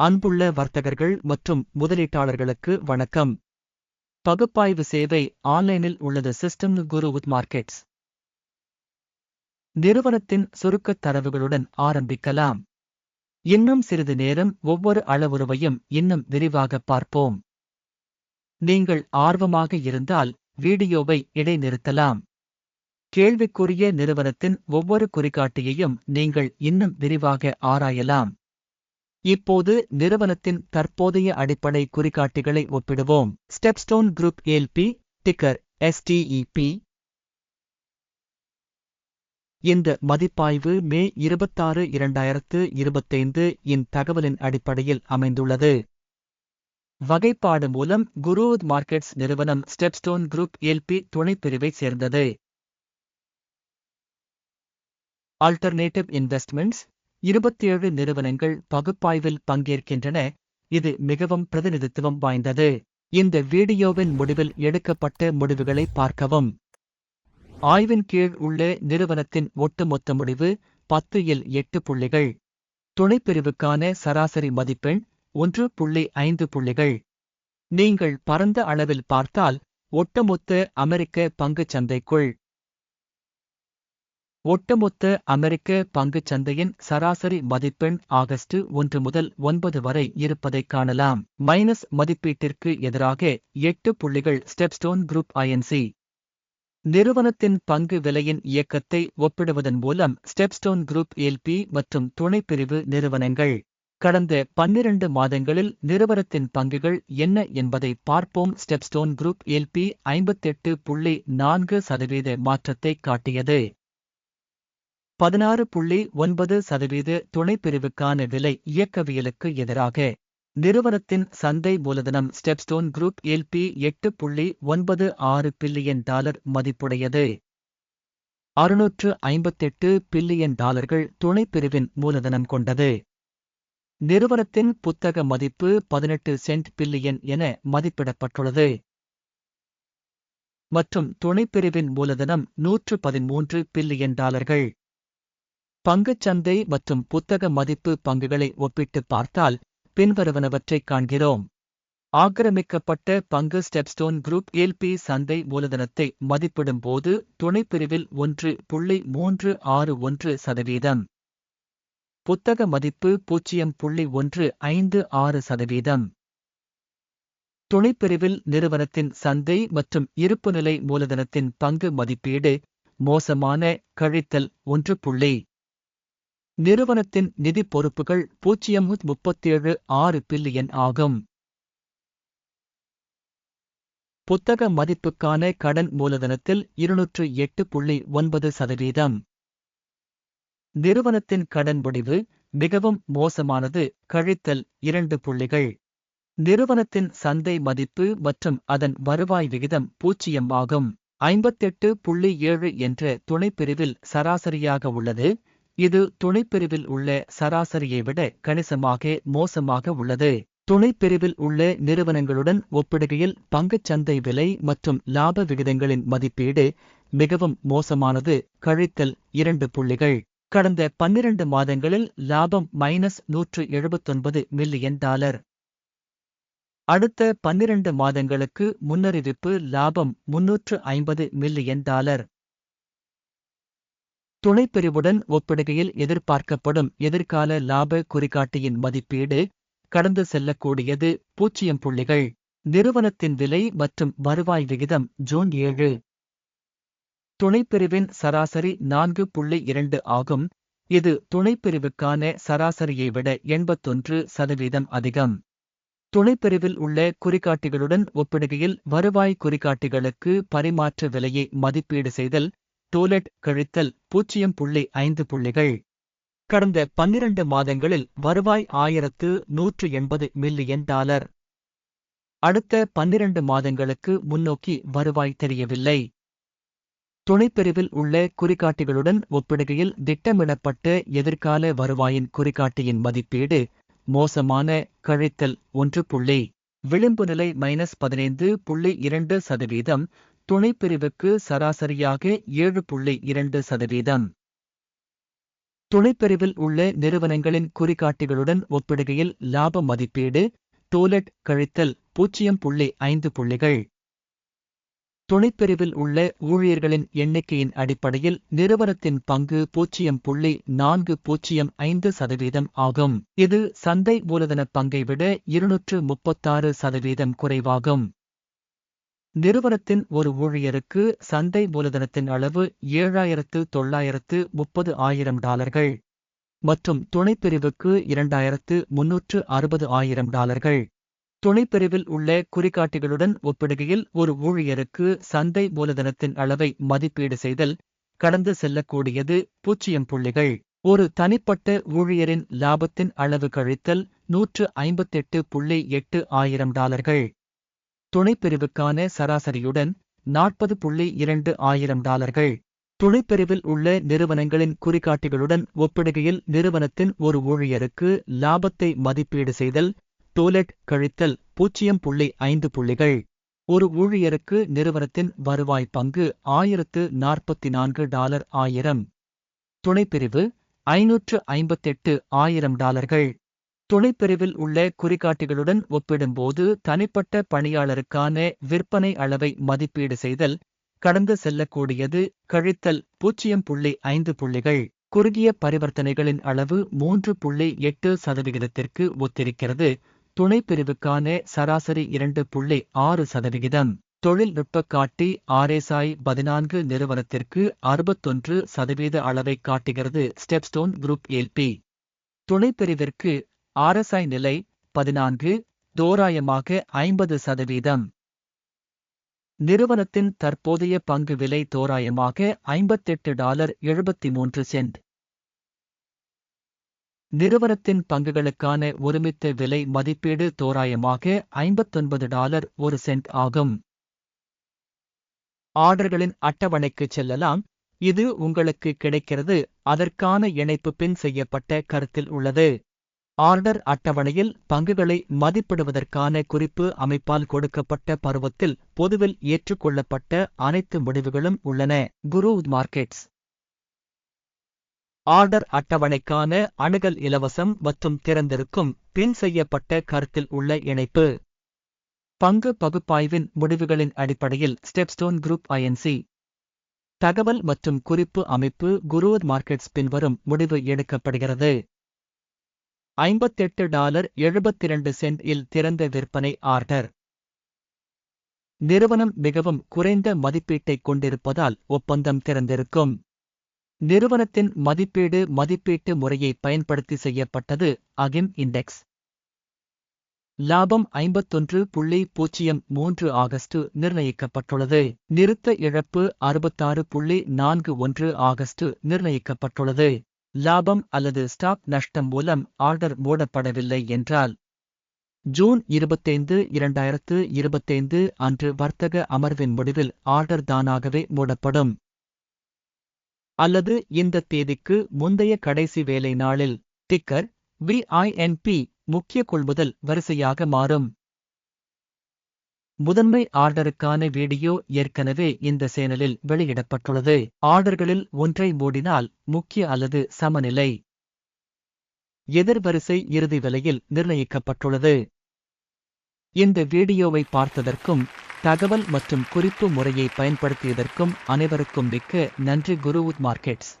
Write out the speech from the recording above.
அன்புள்ள வர்த்தகர்கள் மற்றும் முதலீட்டாளர்களுக்கு வணக்கம். பகுப்பாய்வு சேவை ஆன்லைனில் உள்ளது. சிஸ்டம் குரு வித் மார்க்கெட்ஸ் நிறுவனத்தின் சுருக்கத் தரவுகளுடன் ஆரம்பிக்கலாம். இன்னும் சிறிது நேரம் ஒவ்வொரு அளவுருவையும் இன்னும் விரிவாக பார்ப்போம். நீங்கள் ஆர்வமாக இருந்தால் வீடியோவை இடைநிறுத்தலாம். கேள்விக்குரிய நிறுவனத்தின் ஒவ்வொரு குறிகாட்டியையும் நீங்கள் இன்னும் விரிவாக ஆராயலாம். இப்போது நிறுவனத்தின் தற்போதைய அடிப்படை குறிகாட்டிகளை ஒப்பிடுவோம். Stepstone group LP ticker STEP இந்த மதிப்பாய்வு மே இருபத்தாறு இரண்டாயிரத்து இருபத்தைந்து இன் தகவலின் அடிப்படையில் அமைந்துள்ளது. வகைப்பாடு மூலம் குரூத் மார்க்கெட்ஸ் நிறுவனம் ஸ்டெப்ஸ்டோன் குரூப் எல்பி துணைப்பிரிவை சேர்ந்தது. ஆல்டர்னேட்டிவ் இன்வெஸ்ட்மெண்ட்ஸ் இருபத்தேழு நிறுவனங்கள் பகுப்பாய்வில் பங்கேற்கின்றன. இது மிகவும் பிரதிநிதித்துவம் வாய்ந்தது. இந்த வீடியோவின் முடிவில் எடுக்கப்பட்ட முடிவுகளை பார்க்கவும். ஆய்வின் கீழ் உள்ள நிறுவனத்தின் ஒட்டுமொத்த முடிவு பத்து இல் எட்டு புள்ளிகள். துணைப்பிரிவுக்கான சராசரி மதிப்பெண் ஒன்று புள்ளி ஐந்து புள்ளிகள். நீங்கள் பரந்த அளவில் பார்த்தால் ஒட்டுமொத்த அமெரிக்க பங்குச் சந்தைக்குள் ஒட்டுமொத்த அமெரிக்க பங்குச் சந்தையின் சராசரி மதிப்பெண் ஆகஸ்ட் ஒன்று முதல் ஒன்பது வரை இருப்பதைக் காணலாம். மைனஸ் மதிப்பீட்டிற்கு எதிராக எட்டு புள்ளிகள் ஸ்டெப்ஸ்டோன் குரூப் ஐஎன்சி நிறுவனத்தின் பங்கு விலையின் இயக்கத்தை ஒப்பிடுவதன் மூலம் ஸ்டெப்ஸ்டோன் குரூப் எல்பி மற்றும் துணைப்பிரிவு நிறுவனங்கள் கடந்த பன்னிரண்டு மாதங்களில் நிறுவனத்தின் பங்குகள் என்ன என்பதை பார்ப்போம். ஸ்டெப்ஸ்டோன் குரூப் எல்பி ஐம்பத்தெட்டு புள்ளி நான்கு சதவீத மாற்றத்தை காட்டியது. பதினாறு புள்ளி ஒன்பது சதவீத துணைப்பிரிவுக்கான விலை இயக்கவியலுக்கு எதிராக நிறுவனத்தின் சந்தை மூலதனம் ஸ்டெப்ஸ்டோன் குரூப் எல்பி எட்டு புள்ளி ஒன்பது ஆறு பில்லியன் டாலர் மதிப்புடையது. அறுநூற்று ஐம்பத்தெட்டு பில்லியன் டாலர்கள் துணைப்பிரிவின் மூலதனம் கொண்டது. நிறுவனத்தின் புத்தக மதிப்பு பதினெட்டு சென்ட் பில்லியன் என மதிப்பிடப்பட்டுள்ளது. மற்றும் துணைப்பிரிவின் மூலதனம் நூற்று பதிமூன்று பில்லியன் டாலர்கள். பங்குச்சந்தை மற்றும் புத்தக மதிப்பு பங்குகளை ஒப்பிட்டு பார்த்தால் பின்வருவனவற்றைக் காண்கிறோம். ஆக்கிரமிக்கப்பட்ட பங்கு ஸ்டெப்ஸ்டோன் குரூப் எல்பி சந்தை மூலதனத்தை மதிப்பிடும் போது துணைப்பிரிவில் ஒன்று புள்ளி மூன்று ஆறு ஒன்று சதவீதம். புத்தக மதிப்பு பூஜ்ஜியம் புள்ளி ஒன்று ஐந்து ஆறு சதவீதம். துணைப்பிரிவில் நிறுவனத்தின் சந்தை மற்றும் இருப்புநிலை மூலதனத்தின் பங்கு மதிப்பீடு மோசமான கழித்தல் ஒன்று புள்ளி நிறுவனத்தின் நிதி பொறுப்புகள் பூஜ்ஜியம் முப்பத்தேழு ஆறு பில்லியன் ஆகும். புத்தக மதிப்புக்கான கடன் மூலதனத்தில் இருநூற்று எட்டு புள்ளி ஒன்பது சதவீதம். நிறுவனத்தின் கடன் முடிவு மிகவும் மோசமானது கழித்தல் இரண்டு புள்ளிகள். நிறுவனத்தின் சந்தை மதிப்பு மற்றும் அதன் வருவாய் விகிதம் பூஜ்ஜியம் ஆகும். ஐம்பத்தெட்டு புள்ளி ஏழு என்ற துணைப்பிரிவில் சராசரியாக உள்ளது இது துணைப்பிரிவில் உள்ள சராசரியை விட கணிசமாக மோசமாக உள்ளது. துணைப்பிரிவில் உள்ள நிறுவனங்களுடன் ஒப்பிடுகையில் பங்குச்சந்தை விலை மற்றும் லாப விகிதங்களின் மதிப்பீடு மிகவும் மோசமானது. கழித்தல் இரண்டு புள்ளிகள். கடந்த பன்னிரண்டு மாதங்களில் லாபம் மைனஸ் நூற்று எழுபத்தொன்பது மில்லியன் டாலர். அடுத்த பன்னிரண்டு மாதங்களுக்கு முன்னறிவிப்பு லாபம் முன்னூற்று ஐம்பது மில்லியன் டாலர். துணைப்பிரிவுடன் ஒப்பிடுகையில் எதிர்பார்க்கப்படும் எதிர்கால லாப குறிகாட்டியின் மதிப்பீடு கடந்து செல்லக்கூடியது பூஜ்ஜியம் புள்ளிகள். நிறுவனத்தின் விலை மற்றும் வருவாய் விகிதம் ஜூன் ஏழு. துணைப்பிரிவின் சராசரி நான்கு புள்ளி இரண்டு ஆகும். இது துணைப்பிரிவுக்கான சராசரியை விட எண்பத்தொன்று சதவீதம் அதிகம். துணைப்பிரிவில் உள்ள குறிகாட்டிகளுடன் ஒப்பிடுகையில் வருவாய் குறிகாட்டிகளுக்கு பரிமாற்ற விலையை மதிப்பீடு செய்தல் டோலெட் கழித்தல் பூஜ்ஜியம் புள்ளி ஐந்து புள்ளிகள். கடந்த பன்னிரண்டு மாதங்களில் வருவாய் ஆயிரத்து நூற்று எண்பது மில்லியன் டாலர். அடுத்த பன்னிரண்டு மாதங்களுக்கு முன்னோக்கி வருவாய் தெரியவில்லை. துணைப்பிரிவில் உள்ள குறிகாட்டிகளுடன் ஒப்பிடுகையில் திட்டமிடப்பட்ட எதிர்கால வருவாயின் குறிகாட்டியின் மதிப்பீடு மோசமான கழித்தல் ஒன்று புள்ளி. விளிம்பு நிலை மைனஸ் பதினைந்து புள்ளி இரண்டு சதவீதம் துணைப்பிரிவுக்கு சராசரியாக ஏழு புள்ளி இரண்டு சதவீதம். துணைப்பிரிவில் உள்ள நிறுவனங்களின் குறிகாட்டிகளுடன் ஒப்பிடுகையில் லாப மதிப்பீடு டோலட் கழித்தல் பூஜ்ஜியம் புள்ளி ஐந்து புள்ளிகள். துணைப்பிரிவில் உள்ள ஊழியர்களின் எண்ணிக்கையின் அடிப்படையில் நிறுவனத்தின் பங்கு பூஜ்ஜியம் புள்ளி நான்கு பூஜ்ஜியம் ஐந்து சதவீதம் ஆகும். இது சந்தை மூலதன பங்கை விட இருநூற்று முப்பத்தாறு சதவீதம் குறைவாகும். நிறுவனத்தின் ஒரு ஊழியருக்கு சந்தை மூலதனத்தின் அளவு ஏழாயிரத்து தொள்ளாயிரத்து முப்பது ஆயிரம் டாலர்கள் மற்றும் துணைப்பிரிவுக்கு இரண்டாயிரத்து முன்னூற்று அறுபது ஆயிரம் டாலர்கள். துணைப்பிரிவில் உள்ள குறிகாட்டிகளுடன் ஒப்பிடுகையில் ஒரு ஊழியருக்கு சந்தை மூலதனத்தின் அளவை மதிப்பீடு செய்தல் கடந்து செல்லக்கூடியது பூஜ்ஜியம் புள்ளிகள். ஒரு தனிப்பட்ட ஊழியரின் லாபத்தின் அளவு கழித்தல் நூற்று ஐம்பத்தெட்டு புள்ளி எட்டு ஆயிரம் டாலர்கள். துணைப்பிரிவுக்கான சராசரியுடன் நாற்பது புள்ளி இரண்டு ஆயிரம் டாலர்கள். துணைப்பிரிவில் உள்ள நிறுவனங்களின் குறிகாட்டிகளுடன் ஒப்பிடுகையில் நிறுவனத்தின் ஒரு ஊழியருக்கு லாபத்தை மதிப்பீடு செய்தல் டோலெட் கழித்தல் பூஜ்ஜியம் புள்ளி ஐந்து புள்ளிகள். ஒரு ஊழியருக்கு நிறுவனத்தின் வருவாய் பங்கு ஆயிரத்து நாற்பத்தி நான்கு டாலர் ஆயிரம். துணைப்பிரிவு ஐநூற்று ஐம்பத்தெட்டு ஆயிரம் டாலர்கள். துணைப்பிரிவில் உள்ள குறிகாட்டிகளுடன் ஒப்பிடும்போது தனிப்பட்ட பணியாளருக்கான விற்பனை அளவை மதிப்பீடு செய்தல் கடந்து செல்லக்கூடியது கழித்தல் பூஜ்ஜியம் புள்ளி ஐந்து புள்ளிகள். குறுகிய பரிவர்த்தனைகளின் அளவு மூன்று புள்ளி எட்டு சதவிகிதத்திற்கு ஒத்திருக்கிறது. துணைப்பிரிவுக்கான சராசரி இரண்டு புள்ளி ஆறு சதவிகிதம். தொழில்நுட்ப காட்டி ஆர்எஸ்ஐ பதினான்கு நிறுவனத்திற்கு அறுபத்தொன்று சதவீத அளவை காட்டுகிறது ஸ்டெப்ஸ்டோன் குரூப் எல்பி துணைப்பிரிவிற்கு ஆர்எஸ்ஐ நிலை பதினான்கு தோராயமாக ஐம்பது சதவீதம். நிறுவனத்தின் தற்போதைய பங்கு விலை தோராயமாக ஐம்பத்தெட்டு டாலர் எழுபத்தி மூன்று சென்ட். நிறுவனத்தின் பங்குகளுக்கான ஒருமித்த விலை மதிப்பீடு தோராயமாக ஐம்பத்தொன்பது டாலர் ஒரு சென்ட் ஆகும். ஆர்டர்களின் அட்டவணைக்கு செல்லலாம். இது உங்களுக்கு கிடைக்கிறது. அதற்கான இணைப்பு பின் செய்யப்பட்ட கருத்தில் உள்ளது. ஆர்டர் அட்டவணையில் பங்குகளை மதிப்பிடுவதற்கான குறிப்பு அமைப்பால் கொடுக்கப்பட்ட பருவத்தில் பொதுவில் ஏற்றுக்கொள்ளப்பட்ட அனைத்து முடிவுகளும் உள்ளன. குரு மார்க்கெட்ஸ். ஆர்டர் அட்டவணைக்கான அணுகல் இலவசம் மற்றும் திறந்திருக்கும் பின் செய்யப்பட்ட கருத்தில் உள்ள இணைப்பு. பங்கு பகுப்பாய்வின் முடிவுகளின் அடிப்படையில் ஸ்டெப்ஸ்டோன் குரூப் ஐஎன்சி தகவல் மற்றும் குறிப்பு அமைப்பு குரூர் மார்க்கெட்ஸ் பின்வரும் முடிவு எடுக்கப்படுகிறது. ஐம்பத்தெட்டு டாலர் எழுபத்திரண்டு சென்ட் இல் திறந்த விற்பனை ஆர்டர். நிறுவனம் மிகவும் குறைந்த மதிப்பீட்டைக் கொண்டிருப்பதால் ஒப்பந்தம் திறந்திருக்கும். நிறுவனத்தின் மதிப்பீடு மதிப்பீட்டு முறையை பயன்படுத்தி செய்யப்பட்டது அகிம் இண்டெக்ஸ். லாபம் ஐம்பத்தொன்று புள்ளி பூஜ்ஜியம் மூன்று ஆகஸ்ட் நிர்ணயிக்கப்பட்டுள்ளது. நிறுத்த இழப்பு அறுபத்தாறு புள்ளி நான்கு ஒன்று ஆகஸ்ட் நிர்ணயிக்கப்பட்டுள்ளது. லாபம் அல்லது ஸ்டாக் நஷ்டம் மூலம் ஆர்டர் மூடப்படவில்லை என்றால் ஜூன் இருபத்தைந்து இரண்டாயிரத்து இருபத்தைந்து அன்று வர்த்தக அமர்வின் முடிவில் ஆர்டர் தானாகவே மூடப்படும். அல்லது இந்த தேதிக்கு முந்தைய கடைசி வேலை நாளில் டிக்கர் விஐஎன்பி முக்கிய கொள்முதல் வரிசையாக மாறும். முதன்மை ஆர்டருக்கான வீடியோ ஏற்கனவே இந்த சேனலில் வெளியிடப்பட்டுள்ளது. ஆர்டர்களில் ஒன்றை மூடினால் முக்கிய அல்லது சமநிலை எதிர்வரிசை இறுதி விலையில் நிர்ணயிக்கப்பட்டுள்ளது. இந்த வீடியோவை பார்த்ததற்கும் தகவல் மற்றும் குறிப்பு முறையை பயன்படுத்தியதற்கும் அனைவருக்கும் மிக்க நன்றி குருவுத் மார்க்கெட்ஸ்.